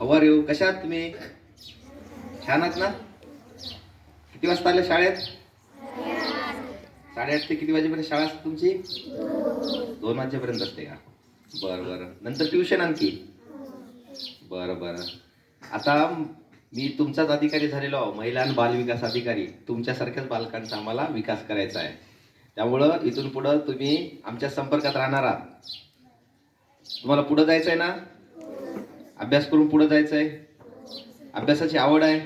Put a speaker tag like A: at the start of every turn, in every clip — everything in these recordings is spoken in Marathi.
A: हवा येऊ कशा आहात तुम्ही? छान आहात ना? किती वाजता आल्या शाळेत? साडेआठ ते किती वाजेपर्यंत शाळा असते तुमची? दोन वाजेपर्यंत असते का? बरं बरं. नंतर ट्युशन आणखी? बरं बरं. आता मी तुमचाच अधिकारी झालेलो आहो महिला आणि बालविकास अधिकारी. तुमच्यासारख्याच बालकांचा आम्हाला विकास करायचा आहे. त्यामुळं इथून पुढं तुम्ही आमच्या संपर्कात राहणार आहात. तुम्हाला पुढं जायचं आहे ना? अभ्यास करून पुढं जायचं आहे अभ्यासाची आवड आहे.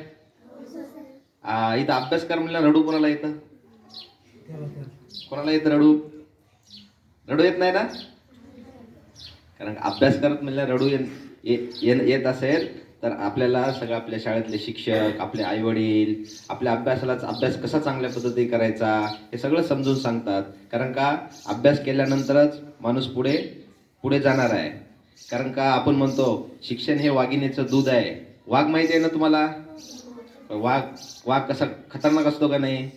A: इथं अभ्यास कर म्हणलं रडू कोणाला येतं? कोणाला येतं रडू? रडू येत नाही ना? कारण अभ्यास करत म्हणलं रडू येत ये- येत असेल तर आपल्याला सगळं आपल्या शाळेतले शिक्षक आपले आई वडील आपल्या अभ्यासाला अभ्यास कसा चांगल्या पद्धतीने करायचा हे सगळं समजून सांगतात. कारण का? अभ्यास केल्यानंतरच माणूस पुढे पुढे जाणार आहे. कारण का आपण म्हणतो शिक्षण हे वाघिणीचं दूध आहे. वाघ माहिती आहे ना तुम्हाला? वाघ वाघ कसा खतरनाक असतो का नाही?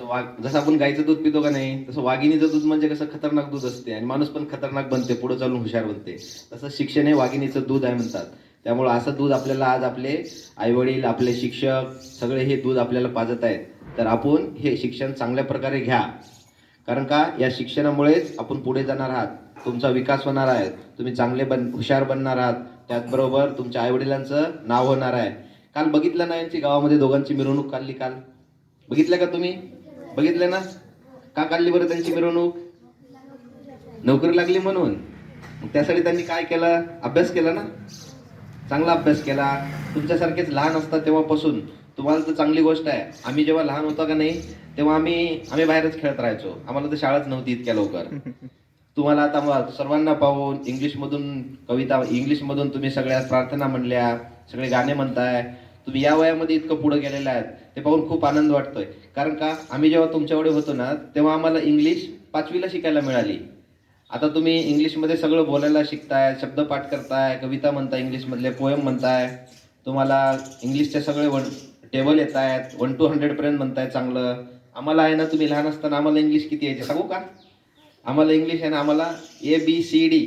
A: वाघ जसं आपण गाईचं दूध पितो का नाही तसं वाघिणीचं दूध म्हणजे कसं खतरनाक दूध असते आणि माणूस पण खतरनाक बनते पुढे चालून हुशार बनते. तसं शिक्षण हे वाघिणीचं दूध आहे म्हणतात. त्यामुळं असं दूध आपल्याला आज आपले आईवडील आपले शिक्षक सगळे हे दूध आपल्याला पाजत आहेत. तर आपण हे शिक्षण चांगल्या प्रकारे घ्या. कारण का? या शिक्षणामुळेच आपण पुढे जाणार आहात. तुमचा विकास होणार आहे. तुम्ही चांगले बन हुशार बनणार आहात. त्याचबरोबर तुमच्या आईवडिलांचं नाव होणार आहे. काल बघितलं ना यांची गावामध्ये दोघांची मिरवणूक काढली काल? बघितलं का तुम्ही? बघितलं ना? का काढली बरं त्यांची मिरवणूक? नोकरी लागली म्हणून. त्यासाठी त्यांनी काय केलं? अभ्यास केला ना? चांगला अभ्यास केला. तुमच्यासारखेच लहान असतात तेव्हापासून. तुम्हाला तर चांगली गोष्ट आहे. आम्ही जेव्हा लहान होतो का नाही तेव्हा आम्ही आम्ही बाहेरच खेळत राहायचो. आम्हाला तर शाळाच नव्हती इतक्या लवकर. तुम्हाला आता मग सर्वांना पाहून इंग्लिशमधून कविता इंग्लिशमधून तुम्ही सगळ्या प्रार्थना म्हणल्या सगळे गाणे म्हणताय तुम्ही या वयामध्ये इतकं पुढे गेलेलं आहेत ते पाहून खूप आनंद वाटतोय. कारण का? आम्ही जेव्हा तुमच्याकडे होतो ना तेव्हा आम्हाला इंग्लिश पाचवीला शिकायला मिळाली. आता तुम्ही इंग्लिशमध्ये सगळं बोलायला शिकताय शब्दपाठ करताय कविता म्हणताय इंग्लिशमधले पोएम म्हणताय तुम्हाला इंग्लिशचे सगळे वन टेबल येत आहेत वन टू हंड्रेडपर्यंत म्हणताय चांगलं. आम्हाला आहे ना तुम्ही लहान असताना आम्हाला इंग्लिश किती यायचे? सांगू का? आम्हाला इंग्लिश आहे ना आम्हाला ए बी सी डी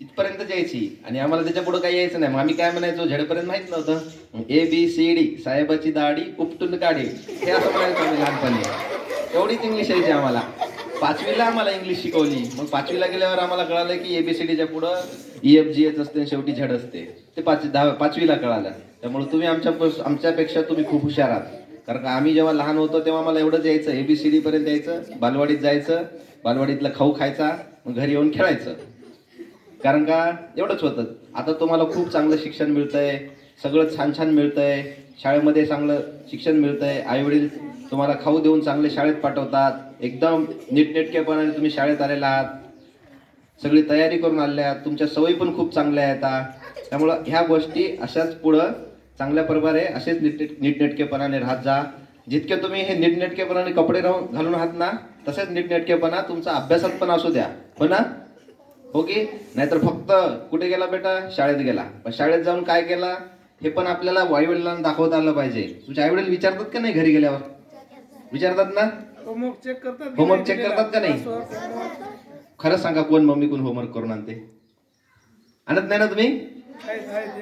A: इथपर्यंत जायची. आणि आम्हाला त्याच्या पुढे काही यायचं नाही. मग आम्ही काय म्हणायचो? झेडपर्यंत माहीत नव्हतं. ए बी सी डी साहेबाची दाढी उपटून काढी. हे असं म्हणायचो आम्ही लहानपणी. एवढीच इंग्लिश यायची आम्हाला. पाचवीला आम्हाला इंग्लिश शिकवली. मग पाचवीला गेल्यावर आम्हाला कळालं की एबीसीडीच्या पुढं ई एफ जी एच असते आणि शेवटी झेड असते. ते पाच दहा पाचवीला कळालं. त्यामुळे तुम्ही आमच्या आमच्यापेक्षा तुम्ही खूप हुशार आहात. कारण का आम्ही जेव्हा लहान होतो तेव्हा मला एवढंच यायचं. एबीसीडी पर्यंत यायचं. बालवाडीत जायचं. बालवाडीतला खाऊ खायचा मग घरी येऊन खेळायचं. कारण का? एवढंच होतं. आता तुम्हाला खूप चांगलं शिक्षण मिळतंय सगळं छान छान मिळतंय शाळेमध्ये चांगलं शिक्षण मिळतंय आईवडील तुम्हाला खाऊ देऊन चांगले शाळेत पाठवतात एकदम नीटनेटकेपणाने तुम्ही शाळेत आलेला आहात. सगळी तयारी करून आलेल्या आहात तुमच्या सवयी पण खूप चांगल्या आहेत. आता त्यामुळं ह्या गोष्टी अशाच पुढं चांगल्या प्रकारे असेच नीट नीटनेटकेपणाने राहत जा. जितके तुम्ही हे नीटनेटकेपणाने कपडे राहून घालून आहात ना तसेच नीटनेटकेपणा तुमचा अभ्यासात पण असू द्या. हो ना हो की? नाहीतर फक्त कुठे गेला बेटा? शाळेत गेला. पण शाळेत जाऊन काय केला? हे पण आपल्याला आईवडिलांना दाखवता आलं पाहिजे. तुमचे आईवडील विचारतात का नाही घरी गेल्यावर? विचारतात ना?
B: होमवर्क चेक करतात
A: होमवर्क चेक करतात का नाही? खरंच सांगा कोण मम्मी कोण होमवर्क करून आणते? आणत नाही ना तुम्ही?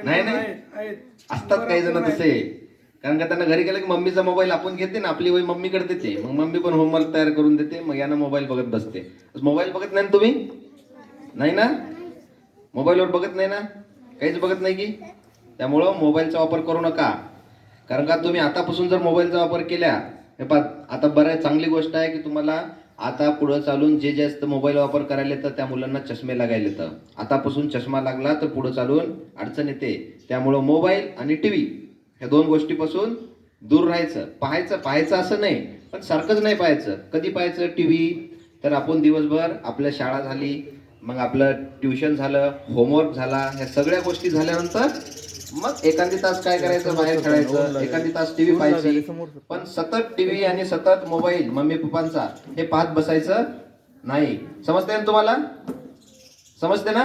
A: नाही, नाही. असतात काही जण तसे. कारण का त्यांना घरी गेलं की मम्मीचा मोबाईल आपण घेते ना आपली वय मम्मीकडे देते. मग मम्मी पण होमवर्क तयार करून देते मग यानं मोबाईल बघत बसते. मोबाईल बघत नाही ना तुम्ही? नाही ना? मोबाईलवर बघत नाही ना? काहीच बघत नाही की? त्यामुळं मोबाईलचा वापर करू नका. कारण का तुम्ही आतापासून जर मोबाईलचा वापर केला हे पा आता बऱ्याच चांगली गोष्ट आहे की तुम्हाला आता पुढं चालून जे जास्त मोबाईल वापर करायला येतं त्या मुलांना चष्मे लागायला येतं. आतापासून चष्मा लागला तर पुढं चालून अडचण येते. त्यामुळं मोबाईल आणि टी व्ही ह्या दोन गोष्टीपासून दूर राहायचं. पाहायचं पाहायचं असं नाही पण सारखंच नाही पाहायचं. कधी पाहायचं? टी व्ही तर आपण दिवसभर आपल्या शाळा झाली मग आपलं ट्युशन झालं होमवर्क झाला ह्या सगळ्या गोष्टी झाल्यानंतर मग एखादी तास काय करायचं? बाहेर खेळायचं. एखादी तास टीव्ही पाहायची. पण सतत टीव्ही आणि सतत मोबाईल मम्मी पप्पांचा हे पाहत बसायचं नाही. समजते ना तुम्हाला? समजते ना?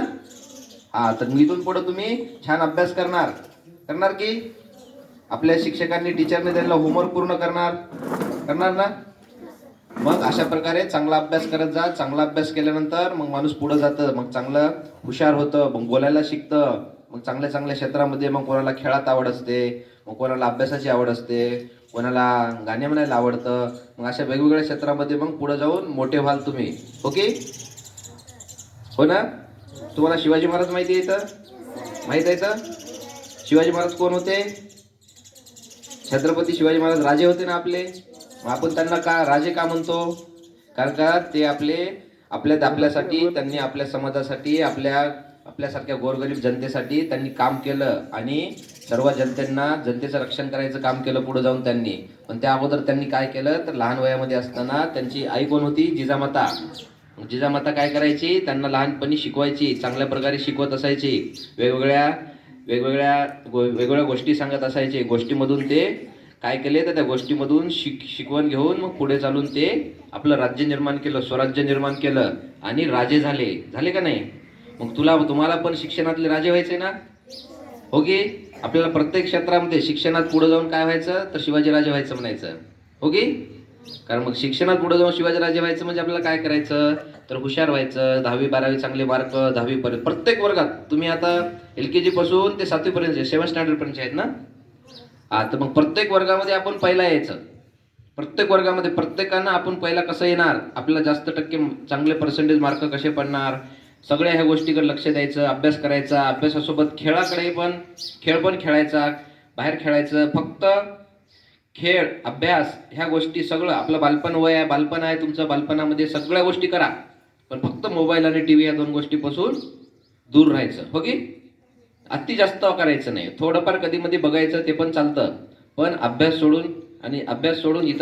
A: हा तर इथून पुढे तुम्ही छान अभ्यास करणार. करणार की? आपल्या शिक्षकांनी टीचरने त्यांना होमवर्क पूर्ण करणार. करणार ना? मग अशा प्रकारे चांगला अभ्यास करत जा. चांगला अभ्यास केल्यानंतर मग माणूस पुढे जातं. मग चांगलं हुशार होतं. मग बोलायला शिकतं. मग चांगल्या चांगल्या क्षेत्रामध्ये मग कोणाला खेळात आवड असते. मग कोणाला अभ्यासाची आवड असते. कोणाला गाणे म्हणायला आवडतं. मग अशा वेगवेगळ्या क्षेत्रामध्ये मग पुढे जाऊन मोठे व्हाल तुम्ही. ओके? हो ना? तुम्हाला शिवाजी महाराज माहिती आहे तर माहीत आहे तर शिवाजी महाराज कोण होते? छत्रपती शिवाजी महाराज राजे होते ना आपले आपण त्यांना का राजे का म्हणतो? कारण का ते आपले आपल्या आपल्यासाठी त्यांनी आपल्या समाजासाठी आपल्या आपल्यासारख्या गोरगरीब जनतेसाठी त्यांनी काम केलं आणि सर्व जनतेंना जनतेचं रक्षण करायचं काम केलं पुढे जाऊन त्यांनी. पण त्या अगोदर त्यांनी काय केलं? तर लहान वयामध्ये असताना त्यांची आई कोण होती? जिजामाता. जिजामाता काय करायची? त्यांना लहानपणी शिकवायची चांगल्या प्रकारे शिकवत असायची. वेगवेगळ्या वेगवेगळ्या गो वेगवेगळ्या गोष्टी सांगत असायचे. गोष्टीमधून ते काय केले तर त्या गोष्टीमधून शिक शिकवण घेऊन मग पुढे चालून ते आपलं राज्य निर्माण केलं स्वराज्य निर्माण केलं आणि राजे झाले. झाले का नाही? मग तुला तुम्हाला पण शिक्षणातले राजे व्हायचे ना? हो गे आपल्याला प्रत्येक क्षेत्रामध्ये शिक्षणात पुढे जाऊन काय व्हायचं? तर शिवाजी राजे व्हायचं म्हणायचं. हो की? कारण मग शिक्षणात पुढे जाऊन शिवाजीराजे व्हायचं म्हणजे आपल्याला काय करायचं? तर हुशार व्हायचं. दहावी बारावी चांगले मार्क दहावी पर्यंत. प्रत्येक वर्गात. तुम्ही आता एल के जी पासून ते सातवी पर्यंत सेवन स्टँडर्ड पर्यंत आहेत ना? हा तर मग प्रत्येक वर्गामध्ये आपण पहिला यायचं. प्रत्येक वर्गामध्ये प्रत्येकानं आपण पहिला कसं येणार? आपल्याला जास्त टक्के चांगले पर्सेंटेज मार्क कसे पडणार? सगळ्या ह्या गोष्टीकडे लक्ष द्यायचं अभ्यास करायचा. अभ्यासासोबत खेळाकडे पण खेळ पण खेळायचा. बाहेर खेळायचं. फक्त खेळ अभ्यास ह्या गोष्टी सगळं आपलं बालपण वय आहे बालपण आहे तुमचं बालपणामध्ये सगळ्या गोष्टी करा. पण फक्त मोबाईल आणि टी व्ही या दोन गोष्टीपासून दूर राहायचं हो की? अति जास्त करायचं नाही. थोडंफार कधी मध्ये बघायचं ते पण चालतं. पण अभ्यास सोडून आणि अभ्यास सोडून इतर